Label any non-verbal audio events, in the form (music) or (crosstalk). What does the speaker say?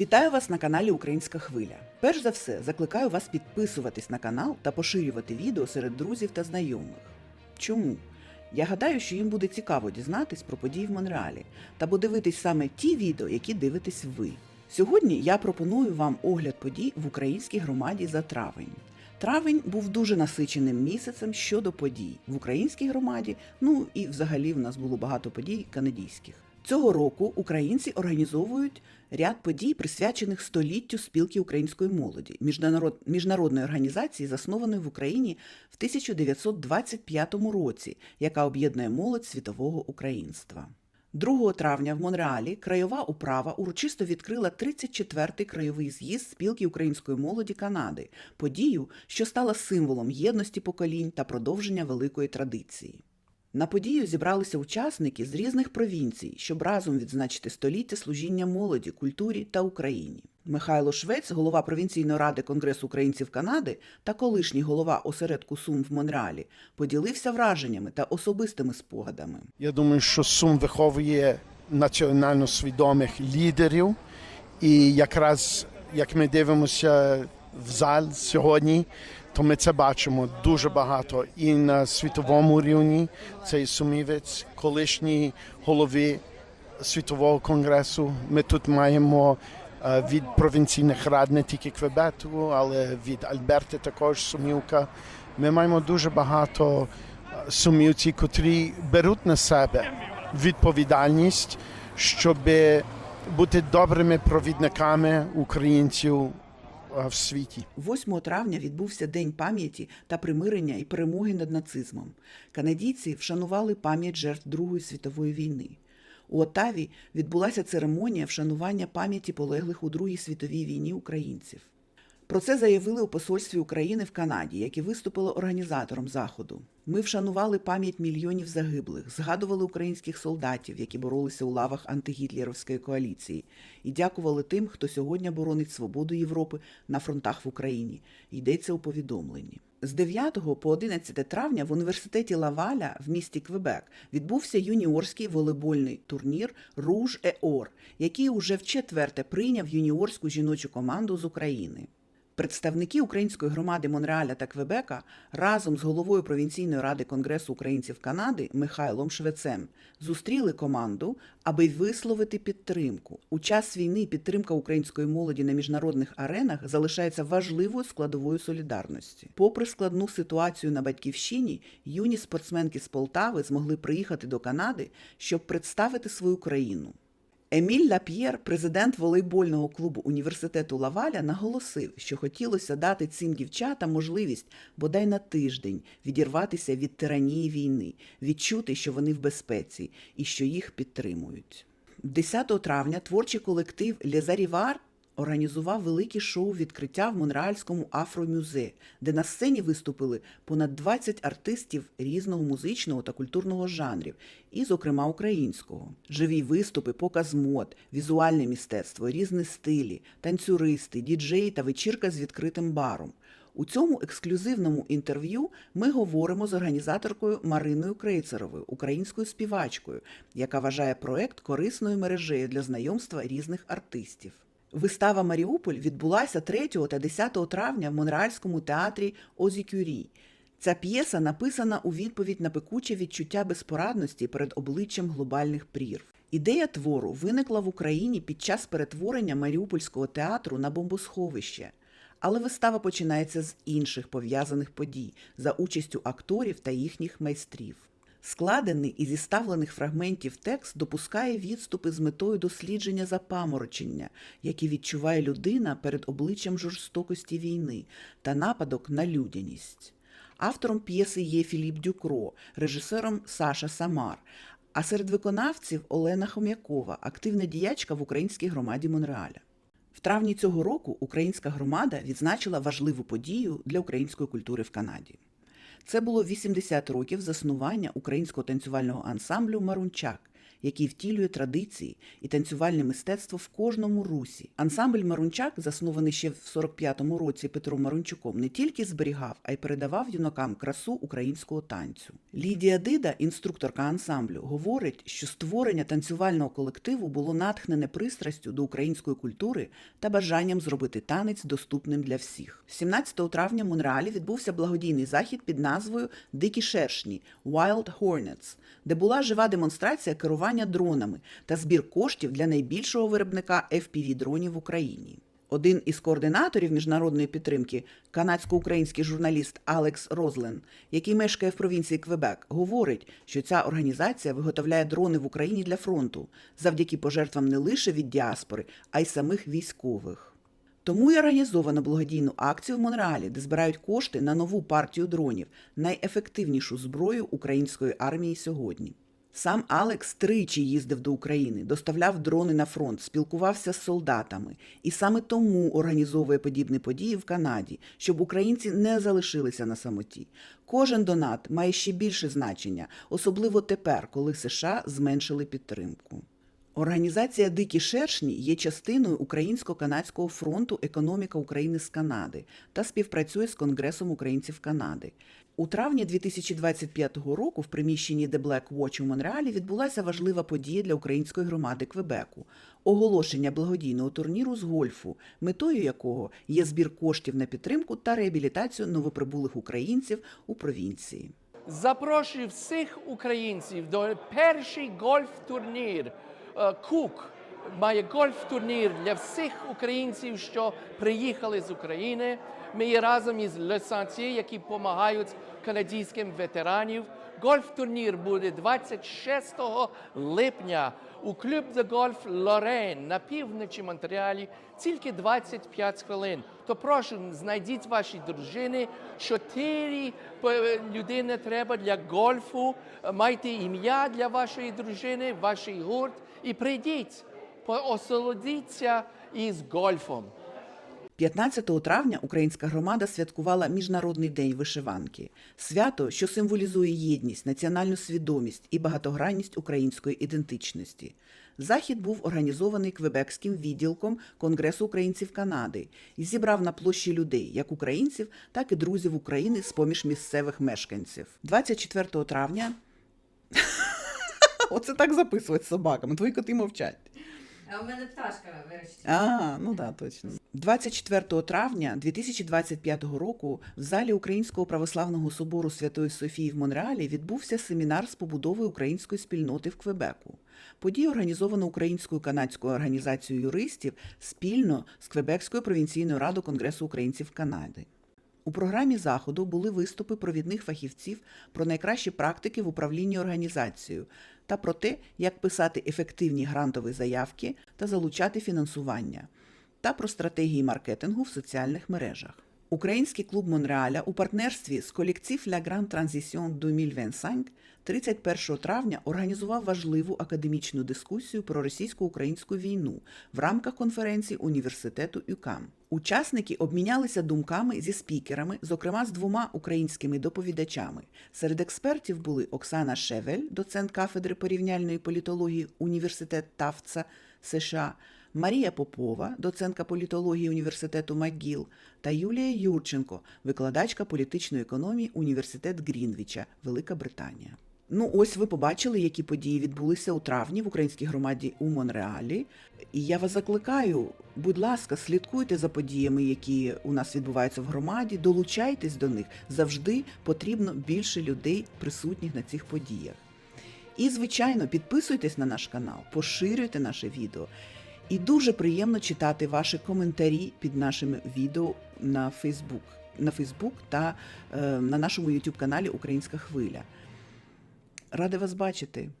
Вітаю вас на каналі Українська Хвиля. Перш за все, закликаю вас підписуватись на канал та поширювати відео серед друзів та знайомих. Чому? Я гадаю, що їм буде цікаво дізнатись про події в Монреалі та подивитись саме ті відео, які дивитесь ви. Сьогодні я пропоную вам огляд подій в українській громаді за травень. Травень був дуже насиченим місяцем щодо подій в українській громаді. Ну і взагалі в нас було багато подій канадійських. Цього року українці організовують ряд подій, присвячених століттю спілки української молоді, міжнародної організації, заснованої в Україні в 1925 році, яка об'єднує молодь світового українства. 2 травня в Монреалі краєва управа урочисто відкрила 34-й краєвий з'їзд спілки української молоді Канади, подію, що стала символом єдності поколінь та продовження великої традиції. На подію зібралися учасники з різних провінцій, щоб разом відзначити століття служіння молоді, культурі та Україні. Михайло Швець, голова провінційної ради Конгресу українців Канади та колишній голова осередку Сум в Монреалі, поділився враженнями та особистими спогадами. Я думаю, що Сум виховує національно свідомих лідерів. І якраз як ми дивимося в зал сьогодні, то ми це бачимо дуже багато і на світовому рівні. Цей сумівець, колишній голови світового конгресу. Ми тут маємо е, від провінційних рад не тільки Квебету, але від Альберти також сумівка. Ми маємо дуже багато е, сумівців, котрі беруть на себе відповідальність, щоб бути добрими провідниками українців в світі. 8 травня відбувся День пам'яті та примирення і перемоги над нацизмом. Канадійці вшанували пам'ять жертв Другої світової війни. У Отаві відбулася церемонія вшанування пам'яті полеглих у Другій світовій війні українців. Про це заявили у посольстві України в Канаді, яке виступило організатором заходу. Ми вшанували пам'ять мільйонів загиблих, згадували українських солдатів, які боролися у лавах антигітлерівської коаліції, і дякували тим, хто сьогодні боронить свободу Європи на фронтах в Україні. Йдеться у повідомленні. З 9 по 11 травня в університеті Лаваля в місті Квебек відбувся юніорський волейбольний турнір Руж Еор, який уже вчетверте прийняв юніорську жіночу команду з України. Представники української громади Монреаля та Квебека разом з головою провінційної ради Конгресу українців Канади Михайлом Швецем зустріли команду, аби висловити підтримку. У час війни підтримка української молоді на міжнародних аренах залишається важливою складовою солідарності. Попри складну ситуацію на батьківщині, юні спортсменки з Полтави змогли приїхати до Канади, щоб представити свою країну. Еміль Лап'єр, президент волейбольного клубу університету Лаваля, наголосив, що хотілося дати цим дівчатам можливість бодай на тиждень відірватися від тиранії війни, відчути, що вони в безпеці і що їх підтримують. 10 травня творчий колектив Лезарівар організував велике шоу відкриття в Монреальському афромюзе, де на сцені виступили понад 20 артистів різного музичного та культурного жанрів, і, зокрема, українського. Живі виступи, показ мод, візуальне мистецтво, різні стилі, танцюристи, діджеї та вечірка з відкритим баром. У цьому ексклюзивному інтерв'ю ми говоримо з організаторкою Мариною Крейцеровою, українською співачкою, яка вважає проект корисною мережею для знайомства різних артистів. Вистава Маріуполь відбулася 3 та 10 травня в Монреальському театрі Озі Кюрі. Ця п'єса написана у відповідь на пекуче відчуття безпорадності перед обличчям глобальних прірв. Ідея твору виникла в Україні під час перетворення Маріупольського театру на бомбосховище. Але вистава починається з інших пов'язаних подій за участю акторів та їхніх майстрів. Складений і зіставлених фрагментів текст допускає відступи з метою дослідження запаморочення, які відчуває людина перед обличчям жорстокості війни та нападок на людяність. Автором п'єси є Філіп Дюкро, режисером Саша Самар, а серед виконавців Олена Хом'якова, активна діячка в українській громаді Монреаля. В травні цього року українська громада відзначила важливу подію для української культури в Канаді. Це було 80 років заснування українського танцювального ансамблю Марунчак, який втілює традиції і танцювальне мистецтво в кожному русі. Ансамбль Марунчак, заснований ще в 45-му році Петром Марунчуком, не тільки зберігав, а й передавав юнакам красу українського танцю. Лідія Дида, інструкторка ансамблю, говорить, що створення танцювального колективу було натхнене пристрастю до української культури та бажанням зробити танець доступним для всіх. 17 травня в Монреалі відбувся благодійний захід під назвою Дикі шершні Wild Hornets, де була жива демонстрація керування дронами та збір коштів для найбільшого виробника FPV-дронів в Україні. Один із координаторів міжнародної підтримки, канадсько-український журналіст Алекс Розлен, який мешкає в провінції Квебек, говорить, що ця організація виготовляє дрони в Україні для фронту завдяки пожертвам не лише від діаспори, а й самих військових. Тому й організовано благодійну акцію в Монреалі, де збирають кошти на нову партію дронів, найефективнішу зброю української армії сьогодні. Сам Алекс тричі їздив до України, доставляв дрони на фронт, спілкувався з солдатами, і саме тому організовує подібні події в Канаді, щоб українці не залишилися на самоті. Кожен донат має ще більше значення, особливо тепер, коли США зменшили підтримку. Організація Дикі шершні є частиною Українсько-Канадського фронту Економіка України з Канади та співпрацює з Конгресом українців Канади. У травні 2025 року в приміщенні The Black Watch у Монреалі відбулася важлива подія для української громади Квебеку оголошення благодійного турніру з гольфу, метою якого є збір коштів на підтримку та реабілітацію новоприбулих українців у провінції. Запрошую всіх українців до перший гольф-турнір. Е, Кук має гольф-турнір для всіх українців, що приїхали з України. Ми є разом із Le які допомагають канадським ветеранів. Гольф-турнір буде 26 липня у клуб de гольф Лорен на півночі Монреалі тільки 25 хвилин. То прошу, знайдіть ваші дружини. Чотири е, людини треба для гольфу. Майте ім'я для вашої дружини, ваш гурт і прийдіть, осолодіться із гольфом. 15 травня українська громада святкувала Міжнародний день вишиванки свято, що символізує єдність, національну свідомість і багатогранність української ідентичності. Захід був організований Квебекським відділком Конгресу українців Канади і зібрав на площі людей, як українців, так і друзів України з поміж місцевих мешканців. 24 травня. (laughs) Оце так записувати собаками. Твої коти мовчать. А у мене пташка вирощена. А, ну да, точно. 24 травня 2025 року в залі Українського православного собору Святої Софії в Монреалі відбувся семінар з побудови української спільноти в Квебеку. Подію організовано Українською канадською організацією юристів спільно з Квебекською провінційною радою Конгресу українців Канади. У програмі заходу були виступи провідних фахівців про найкращі практики в управлінні організацією та про те, як писати ефективні грантові заявки та залучати фінансування, та про стратегії маркетингу в соціальних мережах. Український клуб Монреаля у партнерстві з колектив La Grande Transition 2025 31 травня організував важливу академічну дискусію про російсько-українську війну в рамках конференції університету ЮКАМ. Учасники обмінялися думками зі спікерами, зокрема з двома українськими доповідачами. Серед експертів були Оксана Шевель, доцент кафедри порівняльної політології Університет Тавца США, Марія Попова, доцентка політології університету МcГіл, та Юлія Юрченко, викладачка політичної економії Університет Грінвіча, Велика Британія. Ну, ось ви побачили, які події відбулися у травні в українській громаді у Монреалі. І я вас закликаю, будь ласка, слідкуйте за подіями, які у нас відбуваються в громаді, долучайтесь до них. Завжди потрібно більше людей, присутніх на цих подіях. І, звичайно, підписуйтесь на наш канал, поширюйте наше відео. І дуже приємно читати ваші коментарі під нашими відео на Facebook, на Facebook та е, на нашому YouTube каналі Українська Хвиля. Рада вас бачити.